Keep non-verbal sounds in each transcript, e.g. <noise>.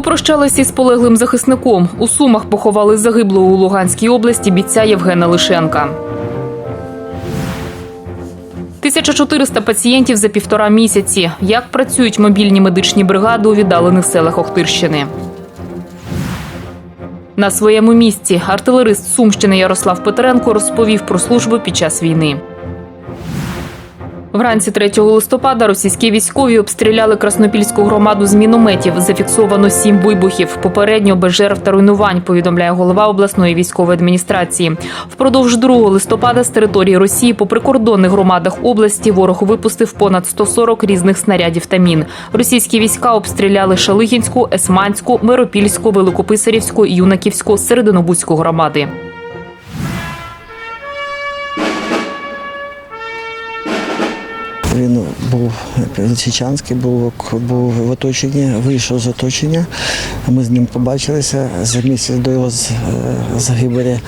Попрощалися із полеглим захисником. У Сумах поховали загиблого у Луганській області бійця Євгена Лишенка. 1400 пацієнтів за півтора місяці. Як працюють мобільні медичні бригади у віддалених селах Охтирщини? На своєму місці артилерист Сумщини Ярослав Петренко розповів про службу під час війни. Вранці 3 листопада російські військові обстріляли Краснопільську громаду з мінометів. Зафіксовано сім вибухів. Попередньо без жертв та руйнувань, повідомляє голова обласної військової адміністрації. Впродовж 2 листопада з території Росії по прикордонних громадах області ворог випустив понад 140 різних снарядів та мін. Російські війська обстріляли Шалигінську, Есманську, Миропільську, Великописарівську, Юнаківську, Серединобузьку громади. Він був Лисичанський, був, був в оточенні, вийшов з оточення. Ми з ним побачилися за місяць до його е, загибелі.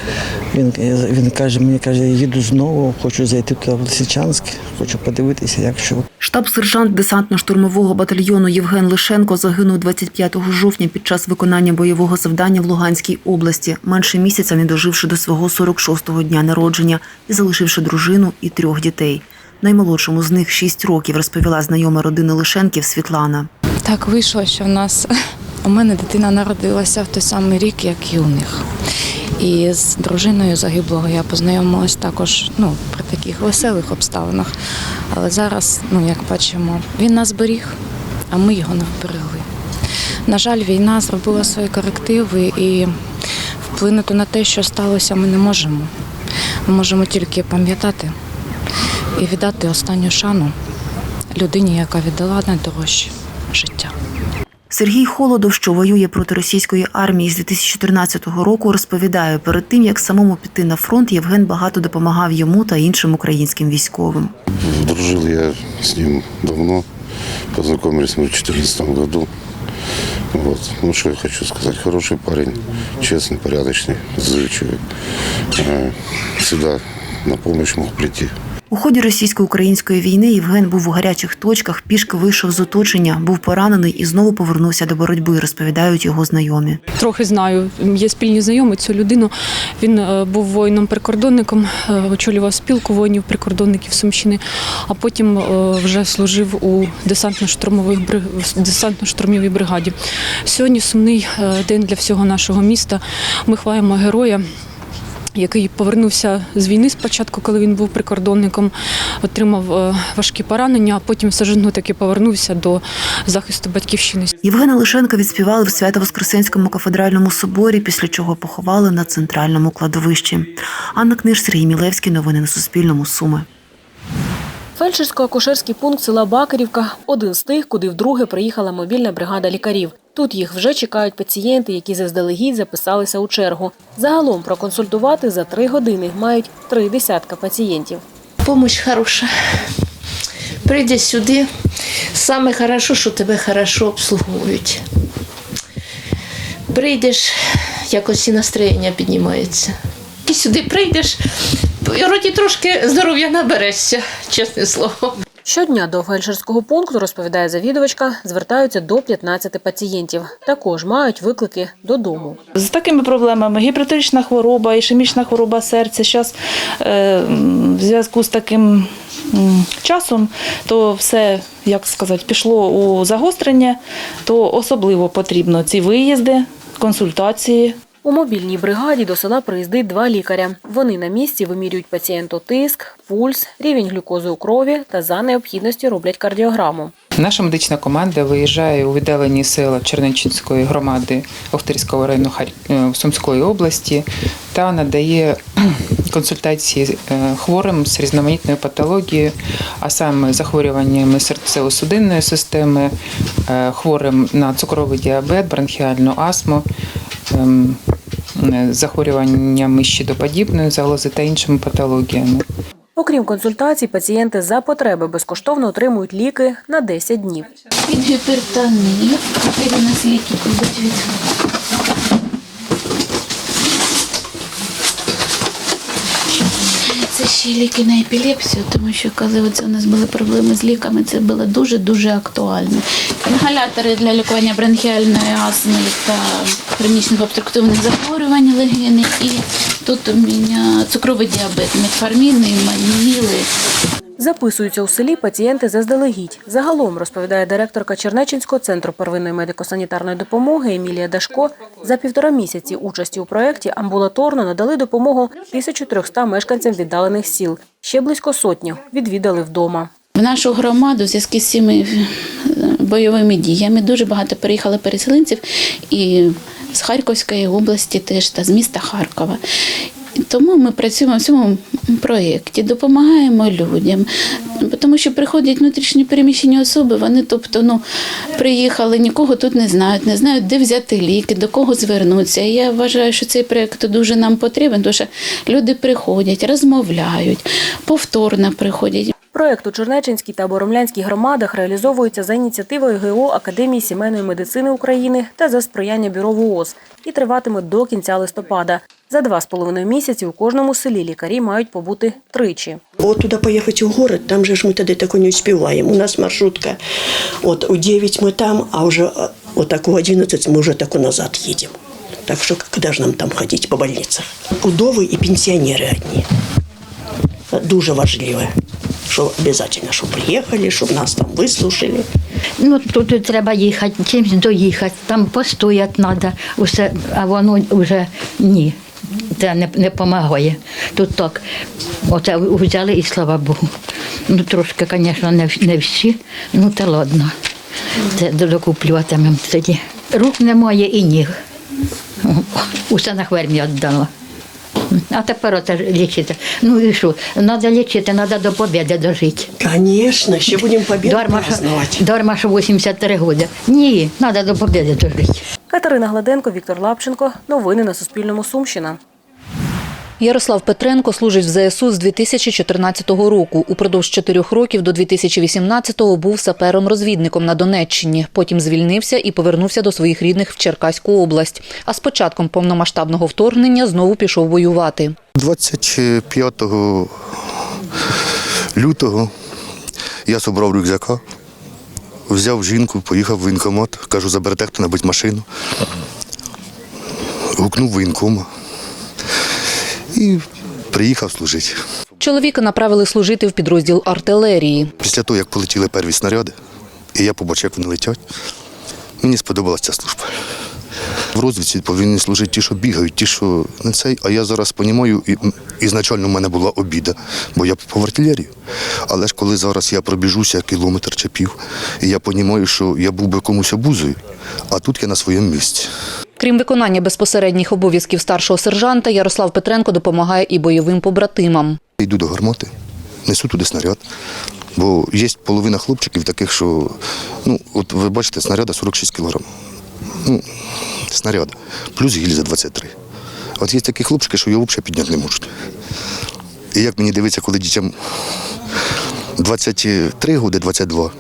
Він, він каже, мені каже, їду знову, хочу зайти туди в Лисичанськ, хочу подивитися, як що. Штаб-сержант десантно-штурмового батальйону Євген Лишенко загинув 25 жовтня під час виконання бойового завдання в Луганській області, менше місяця не доживши до свого 46-го дня народження і залишивши дружину і трьох дітей. Наймолодшому з них 6 років розповіла знайома родини Лишенків Світлана. Так вийшло, що в нас у мене дитина народилася в той самий рік, як і у них. І з дружиною загиблого я познайомилась також ну, при таких веселих обставинах. Але зараз, ну як бачимо, він нас беріг, а ми його не вберегли. На жаль, війна зробила свої корективи і вплинути на те, що сталося, ми не можемо. Ми можемо тільки пам'ятати і віддати останню шану людині, яка віддала найдорожче життя. Сергій Холодов, що воює проти російської армії з 2014 року, розповідає, перед тим як самому піти на фронт, Євген багато допомагав йому та іншим українським військовим. Дружил я с ним давно, познакомились мы в 2014 году. Вот. Ну, что я хочу сказать, хороший парень, честный, порядочный, зычевый. Э, Всегда на помощь мог прийти. У ході російсько-української війни Євген був у гарячих точках, пішки вийшов з оточення, був поранений і знову повернувся до боротьби, розповідають його знайомі. Трохи знаю. Є спільні знайомі цю людину. Він е, був воїном-прикордонником, е, очолював спілку воїнів-прикордонників Сумщини, а потім е, вже служив у десантно-штурмовій бригаді. Сьогодні сумний день для всього нашого міста. Ми хваємо героя. Який повернувся з війни спочатку, коли він був прикордонником, отримав е, важкі поранення, а потім все ж одно таки повернувся до захисту батьківщини. Євгена Лишенка відспівали в Свято-Воскресенському кафедральному соборі, після чого поховали на центральному кладовищі. Анна Книж, Сергій Мілевський. Новини на Суспільному. Суми. Фельдшерсько-акушерський пункт села Бакарівка – один з тих, куди вдруге приїхала мобільна бригада лікарів. Тут їх вже чекають пацієнти, які заздалегідь записалися у чергу. Загалом проконсультувати за три години мають три десятка пацієнтів. Помощь хороша. Прийди сюди. Саме хорошо, що тебе хорошо обслуговують. Прийдеш, якось і настроєння піднімається. І сюди прийдеш, і вроді трошки здоров'я наберешся, чесне слово. Щодня до фельдшерського пункту, розповідає завідувачка, звертаються до 15 пацієнтів. Також мають виклики додому. З такими проблемами гіпертонічна хвороба, ішемічна хвороба серця. Зараз е, в зв'язку з таким часом, то все, як сказати, пішло у загострення, то особливо потрібно ці виїзди, консультації. У мобільній бригаді до села приїздить два лікаря. Вони на місці вимірюють пацієнту тиск, пульс, рівень глюкози у крові та за необхідності роблять кардіограму. Наша медична команда виїжджає у віддалені села Чернечинської громади Охтирського району е, Сумської області та надає <clears throat> консультації е, хворим з різноманітною патологією, а саме захворюваннями серцево-судинної системи, е, хворим на цукровий діабет, бронхіальну астму. Ем, е, Захворюваннями щитоподібної залози та іншими патологіями. Окрім консультацій, пацієнти за потреби безкоштовно отримують ліки на 10 днів. Від гіпертонії. Тепер у нас ліки будуть від. Це ще ліки на епілепсію, тому що коли оце у нас були проблеми з ліками, це було дуже-дуже актуально. Інгалятори для лікування бронхіальної астми та хронічних обструктивних захворювань легені. І тут у мене цукровий діабет, метформін, маніли. Записуються у селі пацієнти заздалегідь. Загалом, розповідає директорка Чернечинського центру первинної медико-санітарної допомоги Емілія Дашко, за півтора місяці участі у проєкті амбулаторно надали допомогу 1300 мешканцям віддалених сіл. Ще близько сотні відвідали вдома. В нашу громаду в зв'язку з цими бойовими діями дуже багато переїхало переселенців і з Харківської області теж та з міста Харкова. Тому ми працюємо в цьому проєкті, допомагаємо людям, тому що приходять внутрішні переміщені особи, вони тобто ну, приїхали, нікого тут не знають, не знають, де взяти ліки, до кого звернутися. Я вважаю, що цей проєкт дуже нам потрібен, тому що люди приходять, розмовляють, повторно приходять. Проєкт у Чернечинській та Боромлянській громадах реалізовується за ініціативою ГО Академії сімейної медицини України та за сприяння бюро ВООЗ і триватиме до кінця листопада. За два з половиною місяці у кожному селі лікарі мають побути тричі. Вот туда поехать в город, там же ж мы тогда такое не успеваем. У нас маршрутка, вот у 9 мы там, а уже э, вот так у 11 мы уже так назад едем. Так что когда же нам там ходить по больницах? Удовы и пенсионеры одни. Дуже важливо, що обязательно, щоб приїхали, щоб нас там вислушали. Ну тут треба їхати, чимось доїхати, там постояти треба, усе, а воно вже ні. Це не, не допомагає. Тут так, оце взяли і слава Богу. Ну трошки, звісно, не, не всі, ну та ладно. Це докуплюватимемо тоді. Рук немає і ніг. Усе на хвермі віддала. А тепер оце лічити. Ну і що? Треба лічити, треба до побіди дожити. Звісно, ще будемо побіду Дарма, що, праздновать. дарма, що 83 роки. Ні, треба до побіди дожити. Катерина Гладенко, Віктор Лапченко. Новини на Суспільному. Сумщина. Ярослав Петренко служить в ЗСУ з 2014 року. Упродовж чотирьох років до 2018-го був сапером-розвідником на Донеччині. Потім звільнився і повернувся до своїх рідних в Черкаську область. А з початком повномасштабного вторгнення знову пішов воювати. 25 лютого я зібрав рюкзака, взяв жінку, поїхав в воєнкомат, кажу, заберете хто-небудь машину. Гукнув воєнкома і приїхав служити. Чоловіка направили служити в підрозділ артилерії. Після того, як полетіли перві снаряди, і я побачив, як вони летять, мені сподобалася ця служба. В розвідці повинні служити ті, що бігають, ті, що не цей. А я зараз розумію, і ізначально в мене була обіда, бо я попав в артилерію. Але ж коли зараз я пробіжуся кілометр чи пів, і я розумію, що я був би комусь обузою, а тут я на своєму місці. Крім виконання безпосередніх обов'язків старшого сержанта, Ярослав Петренко допомагає і бойовим побратимам. Йду до гармати, несу туди снаряд. Бо є половина хлопчиків таких, що, ну, от ви бачите, снаряда 46 кілограм. Ну, снаряд, плюс гільза 23. От є такі хлопчики, що його взагалі підняти не можуть. І як мені дивиться, коли дітям 23 роки, 22,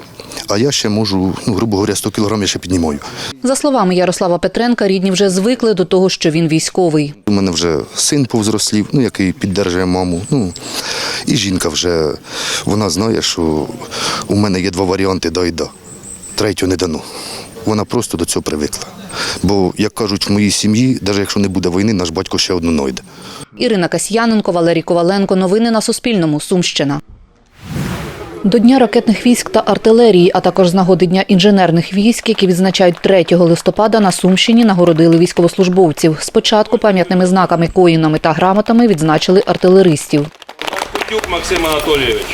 а я ще можу, ну, грубо говоря, 100 кілограм я ще піднімаю. За словами Ярослава Петренка, рідні вже звикли до того, що він військовий. У мене вже син повзрослів, ну, який піддержує маму. Ну, і жінка вже вона знає, що у мене є два варіанти да і да. Третього не дано. Вона просто до цього привикла. Бо, як кажуть, в моїй сім'ї, навіть якщо не буде війни, наш батько ще одну знайде. Ірина Касьяненко, Валерій Коваленко. Новини на Суспільному. Сумщина. До Дня ракетних військ та артилерії, а також з нагоди Дня інженерних військ, які відзначають 3 листопада на Сумщині, нагородили військовослужбовців. Спочатку пам'ятними знаками, коїнами та грамотами відзначили артилеристів. Кутюк Максим Анатолійович.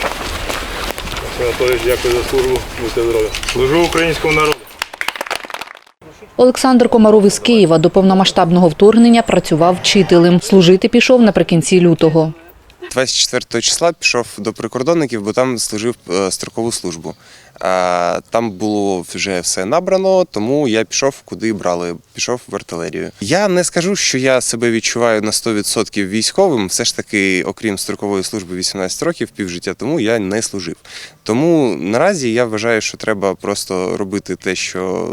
Максим Анатолійович, дякую за службу. Будьте здорові. Служу українському народу. Олександр Комаров із Києва до повномасштабного вторгнення працював вчителем. Служити пішов наприкінці лютого. 24 числа пішов до прикордонників, бо там служив е, строкову службу. А, Там було вже все набрано, тому я пішов, куди брали. Пішов в артилерію. Я не скажу, що я себе відчуваю на 100% військовим. Все ж таки, окрім строкової служби 18 років, півжиття тому я не служив. Тому наразі я вважаю, що треба просто робити те, що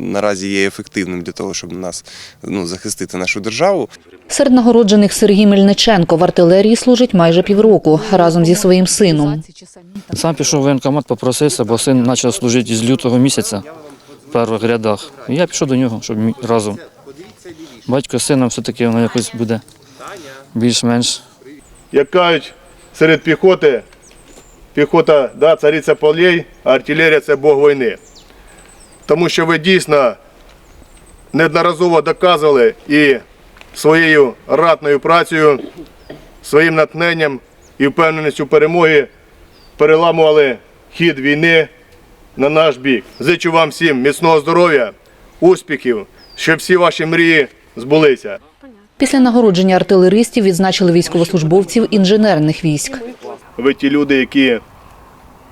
наразі є ефективним для того, щоб нас ну, захистити нашу державу. Серед нагороджених Сергій Мельниченко в артилерії служить майже півроку разом зі своїм сином. Сам пішов в воєнкомат, попросився, бо син почав служити з лютого місяця в перших рядах. І я пішов до нього, щоб разом. Батько з сином все-таки воно якось буде більш-менш. Як кажуть, серед піхоти, піхота да, цариця полей, а артилерія це Бог війни. Тому що ви дійсно неодноразово доказували і своєю ратною працею, своїм натхненням і впевненістю перемоги переламували хід війни на наш бік. Зичу вам всім міцного здоров'я, успіхів, щоб всі ваші мрії збулися. Після нагородження артилеристів відзначили військовослужбовців інженерних військ. Ви ті люди, які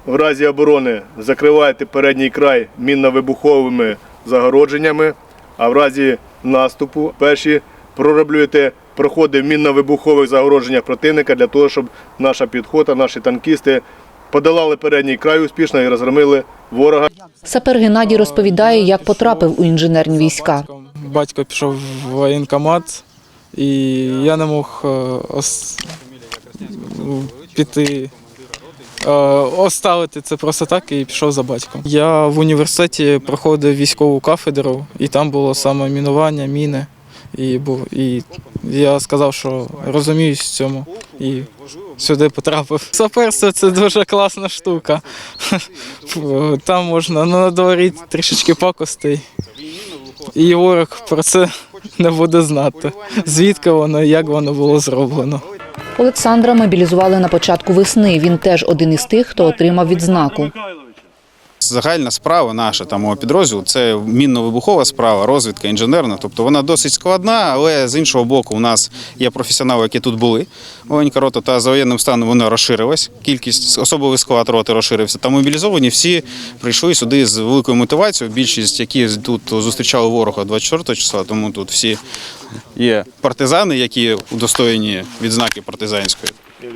в разі оборони закриваєте передній край мінно-вибуховими загородженнями, а в разі наступу перші пророблюєте проходи в мінно-вибухових загородженнях противника для того, щоб наша підхота, наші танкісти подолали передній край успішно і розгромили ворога. Сапер Геннадій розповідає, як потрапив у інженерні війська. Батько пішов в воєнкомат, і я не мог е, ос- піти. е, Оставити це просто так і пішов за батьком. Я в університеті проходив військову кафедру, і там було саме мінування, міни. І, був, і я сказав, що розуміюсь в цьому і сюди потрапив. Саперство це дуже класна штука. Там можна ну, надворити трішечки пакостей. І ворог про це не буде знати, звідки воно і як воно було зроблено. Олександра мобілізували на початку весни. Він теж один із тих, хто отримав відзнаку. Загальна справа наша там підрозділу це мінно-вибухова справа, розвідка інженерна. Тобто вона досить складна, але з іншого боку, у нас є професіонали, які тут були. Воєнка рота та за воєнним станом вона розширилась. Кількість особовий склад роти розширився. Та мобілізовані всі прийшли сюди з великою мотивацією. Більшість, які тут зустрічали ворога 24 числа, тому тут всі є партизани, які удостоєні відзнаки партизанської.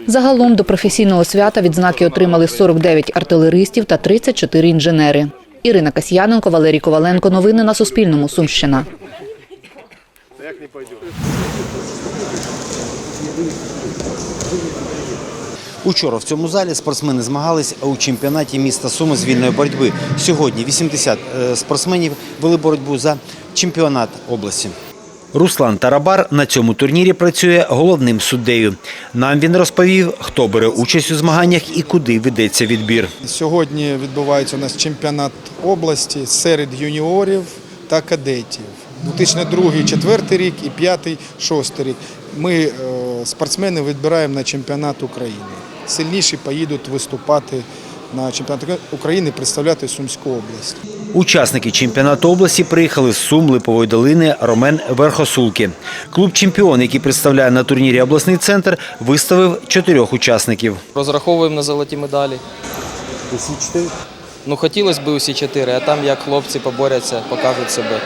Загалом до професійного свята відзнаки отримали 49 артилеристів та 34 інженери. Ірина Касьяненко, Валерій Коваленко. Новини на Суспільному. Сумщина. Учора в цьому залі спортсмени змагались у чемпіонаті міста Суми з вільної боротьби. Сьогодні 80 е, спортсменів вели боротьбу за чемпіонат області. Руслан Тарабар на цьому турнірі працює головним суддею. Нам він розповів, хто бере участь у змаганнях і куди ведеться відбір. Сьогодні відбувається у нас чемпіонат області серед юніорів та кадетів. 2002-2004 рік і 5-6 рік. Ми е, спортсмени відбираємо на чемпіонат України. Сильніші поїдуть виступати на чемпіонат України, представляти Сумську область. Учасники чемпіонату області приїхали з Сум, Липової долини, Ромен Верхосулки. Клуб чемпіон, який представляє на турнірі обласний центр, виставив чотирьох учасників. Розраховуємо на золоті медалі. Усі чотири? Ну хотілося б усі чотири, а там як хлопці поборяться, покажуть себе.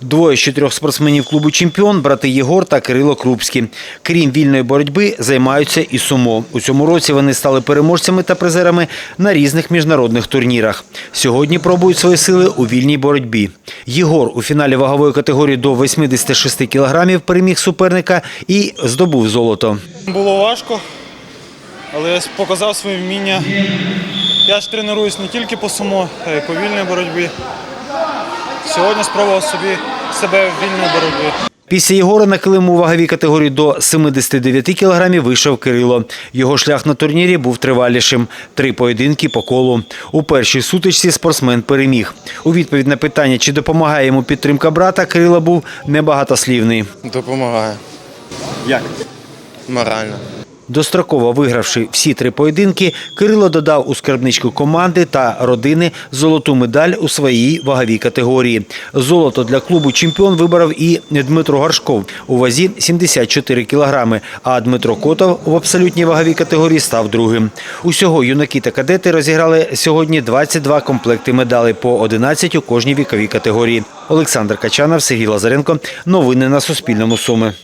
Двоє з чотирьох спортсменів клубу чемпіон брати Єгор та Кирило Крупські. Крім вільної боротьби, займаються і сумо. У цьому році вони стали переможцями та призерами на різних міжнародних турнірах. Сьогодні пробують свої сили у вільній боротьбі. Єгор у фіналі вагової категорії до 86 кілограмів переміг суперника і здобув золото. Було важко, але я показав своє вміння. Я ж тренуюсь не тільки по сумо, а й по вільній боротьбі. Сьогодні спробував собі себе в вільній боротьбі. Після Єгора на килиму у ваговій категорії до 79 кілограмів вийшов Кирило. Його шлях на турнірі був тривалішим. Три поєдинки по колу. У першій сутичці спортсмен переміг. У відповідь на питання, чи допомагає йому підтримка брата, Кирило був небагатослівний. Допомагає. Як? Морально. Достроково вигравши всі три поєдинки, Кирило додав у скарбничку команди та родини золоту медаль у своїй ваговій категорії. Золото для клубу чемпіон виборов і Дмитро Горшков у вазі 74 кілограми, а Дмитро Котов в абсолютній ваговій категорії став другим. Усього юнаки та кадети розіграли сьогодні 22 комплекти медалей по 11 у кожній віковій категорії. Олександр Качанов, Сергій Лазаренко. Новини на Суспільному. Суми.